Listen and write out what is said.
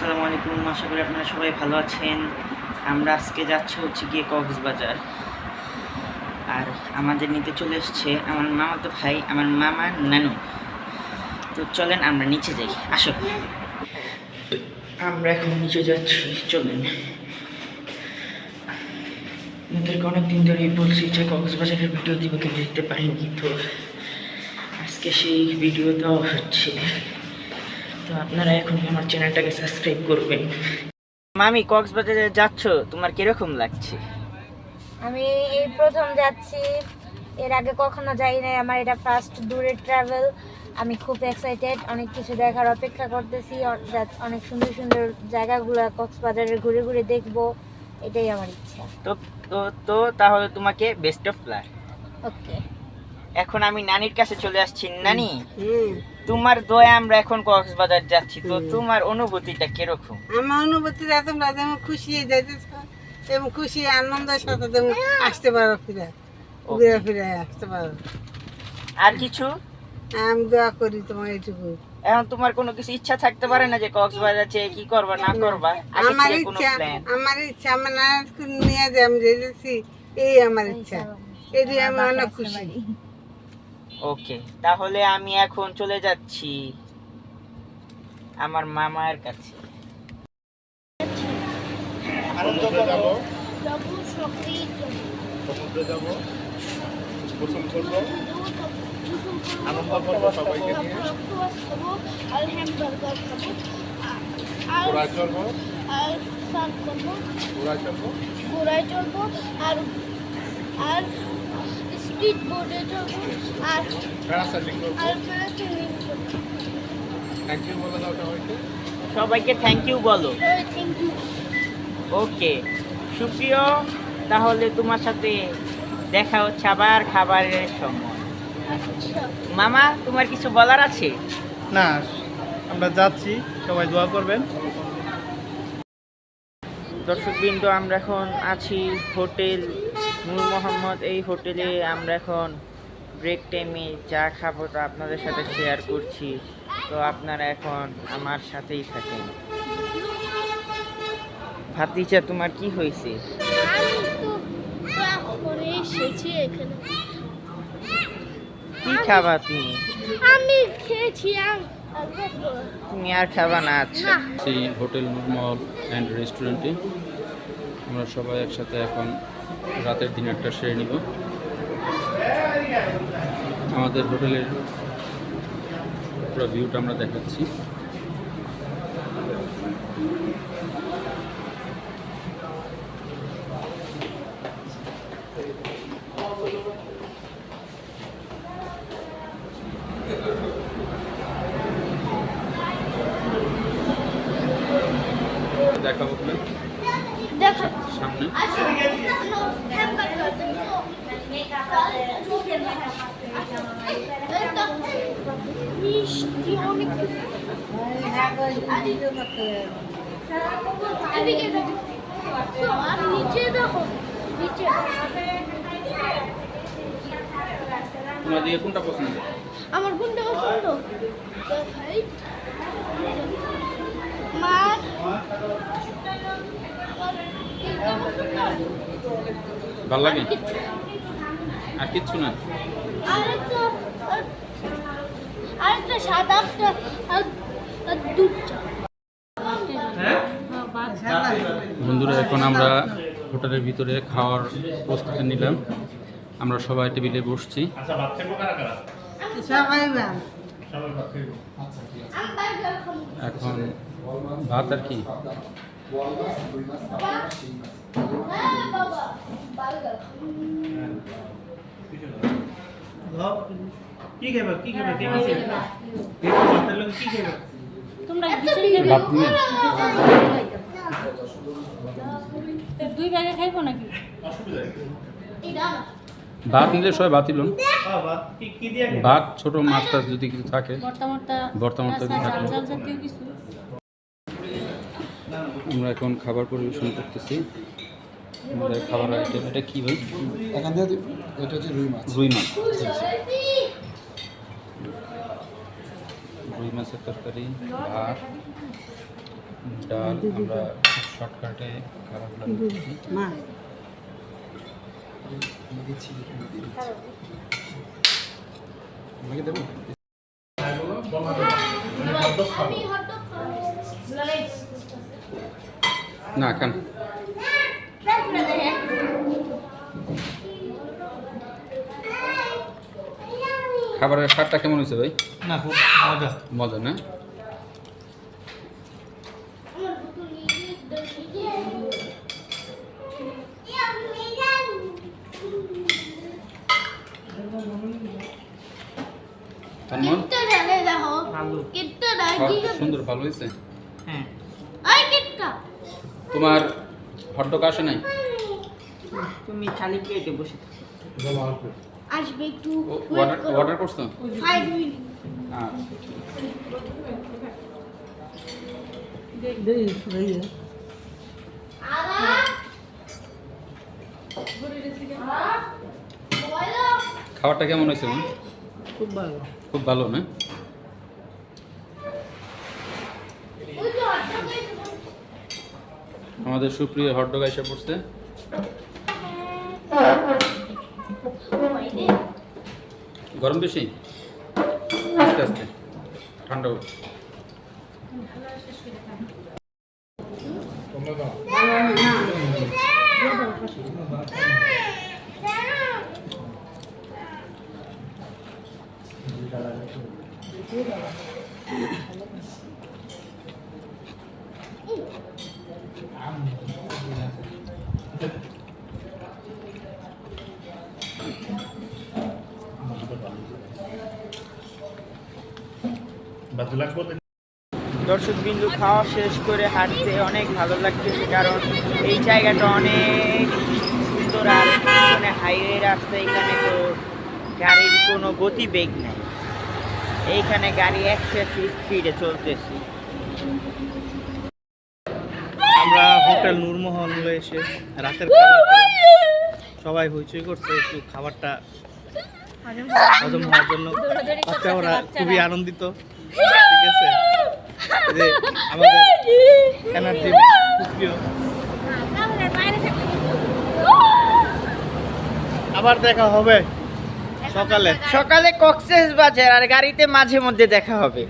আসসালামু আলাইকুম, আশা করি আপনারা সবাই ভালো আছেন। আমরা আজকে যাচ্ছি হচ্ছে গিয়ে কক্সবাজার। আর আমাদের নিতে চলে এসছে আমার মামা তো ভাই, আমার মামার নানু। তো চলেন আমরা নিচে যাই, আসো। আমরা এখন নিচে যাচ্ছি, চলেন। আপনাদেরকে অনেকদিন ধরেই বলছি যে কক্সবাজারের ভিডিও দিব, কিন্তু দিতে পারিনি তো। আজকে সেই ভিডিও দেওয়া হচ্ছে। তো আপনারা এখনই আমার চ্যানেলটাকে সাবস্ক্রাইব করবেন। মামি কক্সবাজারে যাচ্ছ? তোমার কীরকম লাগছে? আমি এই প্রথম যাচ্ছি। এর আগে কখনো যাই নাই। আমার এটা ফার্স্ট দূরের ট্রাভেল আমি খুব এক্সাইটেড অনেক কিছু দেখার অপেক্ষা করতেছি। অনেক সুন্দর সুন্দর জায়গাগুলো কক্সবাজারে ঘুরে ঘুরে দেখব। এটাই আমার ইচ্ছা। তো তো তো তাহলে তোমাকে বেস্ট অফ লাক ওকে এখন আমি নানির কাছে চলে আসছি। নানি? তোমার দয়া আমরা এখন কক্সবাজার যাচ্ছি তো তোমার অনুভূতিটা কীরকম? আমার অনুভূতিটা তোমরা যেমন খুশি হয়ে যাইতেছ এবং খুশি আনন্দের সাথে যেমন আসতে পারো ফিরে। ঘুরে ফিরে আসতে পারো। আর কিছু? আমি দোয়া করি তোমার এইটুকু। এখন তোমার কোনো কিছু ইচ্ছা থাকতে পারে না যে কক্সবাজার চেয়ে কি করবা না করবা? আমার ইচ্ছা আমার ইচ্ছা আমার নানাকে নিয়ে যে আমি যেতেছি এই আমার ইচ্ছা। এটি আমি অনেক খুশি। ওকে তাহলে আমি এখন চলে যাচ্ছি আমার মামার কাছে। সমুদ্রে যাব। গোসল করব। আনন্দ করব সবাইকে নিয়ে। ঘোড়ায় চড়বো ঘোড়ায় চড়বো। ঘোড়ায় চড়বো। আর আর স্পিড বোটে চড়বো আর আর থ্যাংক ইউ বলে দাও সবাইকে। সবাইকে থ্যাংক ইউ বলো। থ্যাংক ইউ ওকে সুপ্রিয় তাহলে তোমার সাথে দেখা হচ্ছে আবার খাবারের সময়। আচ্ছা। মামা তোমার কিছু বলার আছে? না আমরা যাচ্ছি সবাই দোয়া করবেন। দর্শকবৃন্দ আমরা এখন আছি হোটেল নূর মোহাম্মদ, এই হোটেলে আমরা এখন ব্রেক টাইমে চা খাব তা আপনাদের সাথে শেয়ার করছি। তো আপনারা এখন আমার সাথেই থাকেন। ভাতিজা, তোমার কি হয়েছে? কি খাবা তুমি? আমি খেয়েছি। তুমি আর খাবা না আচ্ছা। হোটেল নুরমহল অ্যান্ড রেস্টুরেন্টে আমরা সবাই একসাথে এখন রাতের ডিনারটা সেরে নিব। আমাদের হোটেলের পুরো ভিউটা আমরা দেখাচ্ছি দেখাবো কিনা দেখা সামনে মিষ্টি অনেক এদিকে দেখো। আর নিচে দেখো নিচে তোমার দিকে কোনটা পছন্দ? আমার কোনটা পছন্দ? ভালো লাগে? আর কিচ্ছু না। আরেকটা সাদা দুধটা বন্ধুরা এখন আমরা হোটেলের ভিতরে খাওয়ার প্রস্তুতি নিলাম। আমরা সবাই টেবিলে বসছি। এখন ভাত আর কি? হ্যাঁ বাবা বার্গার কি খাবে কি খাবে কে কি কি খাবে তোমরা ভাত দুই ব্যাগে খাইবো নাকি? ভাত নিলে সবাই ভাত। কি কি দিয়ে ভাত ছোট মাছ টাছ যদি কিছু থাকে। ভর্তা মর্তা যদি থাকে। জাল জাতীয় কিছু? আমরা এখন খাবার পরিবেশন করতেছি। আমাদের খাবার আইটেম এটা কি ভাই? এখান থেকে এটা হচ্ছে রুই মাছ। রুই মাছ রুই মাছের তরকারি ভাত ডাল আমরা শর্টকাটে খাবারগুলো আমাকে দেবো? না খান। খাবারের স্বাদটা কেমন হয়েছে ভাই? না খুব মজা। মজা না? সুন্দর ভালো হয়েছে। হ্যাঁ। তোমার হটডগ আসে নাই? তুমি খালি প্লেটে বসে থাকো। আসবে একটু অর্ডার অর্ডার করছ ফাইভ মিনিট হ্যাঁ আগা খাবারটা কেমন হয়েছে খুব ভালো। খুব ভালো না? আমাদের সুপ্রিয় হটডগ এসে পড়ছে। গরম বেশি? আস্তে আস্তে। ঠান্ডা দর্শক বিন্দু খাওয়া শেষ করে হাঁটতে অনেক ভালো লাগতেছে কারণ এই জায়গাটা অনেক সুন্দর আর মানে হাইওয়ে রাস্তা এখানে তো গাড়ির কোনো গতিবেগ নেই। এইখানে গাড়ি একশো স্পিডে চলতেছে। আমরা হোটেল নূরমহলে এসে রাতের সবাই হইচই করছে একটু খাবারটা হজম হওয়ার জন্য। বাচ্চারা। খুবই আনন্দিত। আবার দেখা হবে। সকালে। সকালে কক্সেস বাজার আর গাড়িতে মাঝে মধ্যে দেখা হবে।